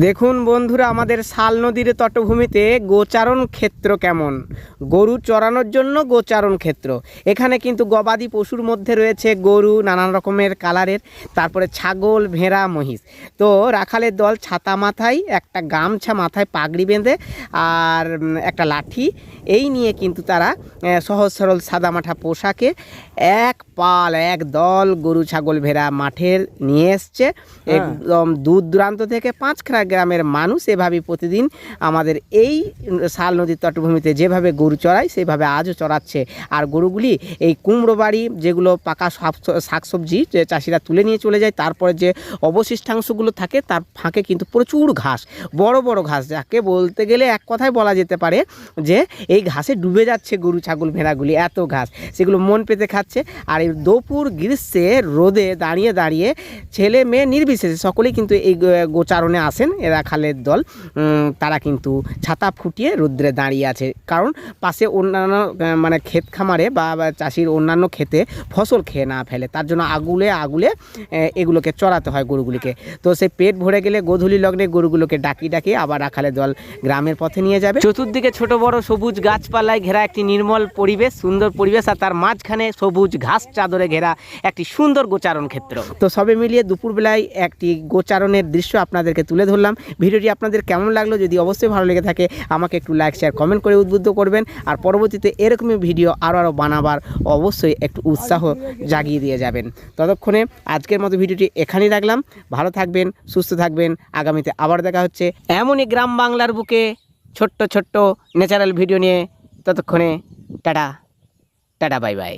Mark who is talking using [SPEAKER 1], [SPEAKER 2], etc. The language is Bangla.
[SPEAKER 1] দেখুন বন্ধুরা আমাদের শাল নদীর তটভূমিতে গোচারণ ক্ষেত্র কেমন? গরু চড়ানোর জন্য গোচারণ ক্ষেত্র। এখানে কিন্তু গবাদি পশুর মধ্যে রয়েছে গরু নানান রকমের কালারের তারপরে ছাগল ভেড়া মহিষ। তো রাখালের দল ছাতা মাথায় একটা গামছা মাথায় পাগড়ি বেঁধে আর একটা লাঠি এই নিয়ে কিন্তু তারা সহজ সরল সাদামাঠা পোশাকে এক পাল এক দল গরু ছাগল ভেড়া মাঠের নিয়ে এসছে। একদম দূর দূরান্ত থেকে পাঁচখানা গ্রামের মানুষ এভাবেই প্রতিদিন আমাদের এই শাল নদীর তটভূমিতে যেভাবে গরু চড়ায়, সেভাবে আজও চড়াচ্ছে। আর গরুগুলি এই কুমড়ো বাড়ি যেগুলো পাকা শাক- শাকসবজি যে চাষিরা তুলে নিয়ে চলে যায়, তারপরে যে অবশিষ্টাংশগুলো থাকে, তার ফাঁকে কিন্তু প্রচুর ঘাস, বড় বড় ঘাস। যাকে বলতে গেলে এক কথায় বলা যেতে পারে যে এই ঘাসে ডুবে যাচ্ছে গরু, ছাগল, ভেড়াগুলি, এত ঘাস। সেগুলো মন পেতে খাচ্ছে। আর এই দুপুর গ্রীষ্মে রোদে দাঁড়িয়ে দাঁড়িয়ে ছেলে মেয়ে নির্বিশেষে সকলেই কিন্তু এই গোচারণে আসেন। এরা খালের দল। তারা কিন্তু ছাতা ফুটিয়ে রোদ্রে দাঁড়িয়ে আছে। কারণ পাশে অন্যান্য মানে ক্ষেত খামারে বা চাষির অন্যান্য ক্ষেতে ফসল খেয়ে না ফেলে। তার জন্য আগুলে আগুলে এগুলোকে চড়াতে হয় গরুগুলিকে। তো সেই পেট ভরে গেলে গোধূলি লগ্নে গরুগুলোকে ডাকি ডাকি আবার রাখালের দল গ্রামের পথে নিয়ে যাবে। চতুর্দিকে ছোট বড় সবুজ গাছপালায় ঘেরা একটি নির্মল পরিবেশ সুন্দর পরিবেশ আর তার মাঝখানে সবুজ ঘাস চাদরে ঘেরা একটি সুন্দর গোচারণ ক্ষেত্র। তো সবে মিলিয়ে দুপুরবেলায় একটি গোচারণের দৃশ্য আপনাদেরকে তুলে ধরলাম। ভিডিওটি আপনাদের কেমন লাগল? যদি অবশ্যই ভালো লেগে থাকে, আমাকে একটু লাইক শেয়ার কমেন্ট করে উদ্বুদ্ধ করবেন। আর পরবর্তীতে এরকমই ভিডিও আরও আরও বানাবার অবশ্যই একটু উৎসাহ জাগিয়ে দিয়ে যাবেন। ততক্ষণে আজকের মতো ভিডিওটি এখানেই রাখলাম। ভালো থাকবেন, সুস্থ থাকবেন। আগামীতে আবার দেখা হচ্ছে এমনই গ্রাম বাংলার বুকে ছোট্ট ছোট্ট ন্যাচারাল ভিডিও নিয়ে। ততক্ষণে টাটা টাটা, বাই বাই।